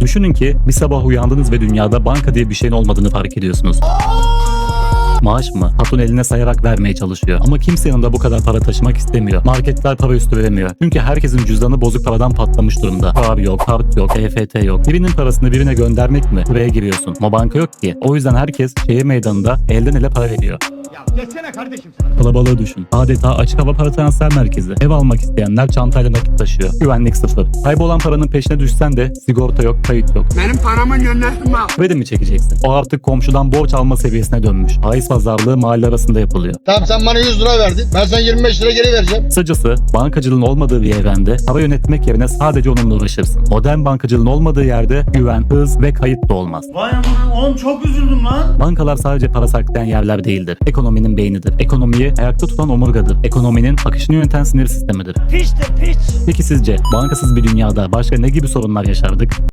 Düşünün ki bir sabah uyandınız ve dünyada banka diye bir şeyin olmadığını fark ediyorsunuz. Maaş mı? Patron eline sayarak vermeye çalışıyor. Ama kimse yanında bu kadar para taşımak istemiyor. Marketler para üstü veremiyor. Çünkü herkesin cüzdanı bozuk paradan patlamış durumda. Kar yok, kart yok, EFT yok. Birinin parasını birine göndermek mi? Buraya giriyorsun. Ama banka yok ki. O yüzden herkes şehir meydanında elden ele para veriyor. Ya geçsene kardeşim sen. Kalabalığı düşün. Adeta açık hava para transfer merkezi. Ev almak isteyenler çantayla nakit taşıyor. Güvenlik sıfır. Kaybolan paranın peşine düşsen de sigorta yok, kayıt yok. Benim paramın yönlendirme. Kredi mi çekeceksin? O artık komşudan borç alma seviyesine dönmüş. Faiz pazarlığı mahalle arasında yapılıyor. Tamam sen bana 100 lira verdin. Ben sana 25 lira geri vereceğim. Kısacası bankacılığın olmadığı bir evrende para yönetmek yerine sadece onunla uğraşırsın. Modern bankacılığın olmadığı yerde güven, hız ve kayıt da olmaz. Vay aman oğlum çok üzüldüm lan. Bankalar sadece para saklayan yerler değildir. Ekonominin beynidir. Ekonomiyi ayakta tutan omurgadır. Ekonominin akışını yöneten sinir sistemidir. De piç. Peki sizce bankasız bir dünyada başka ne gibi sorunlar yaşardık?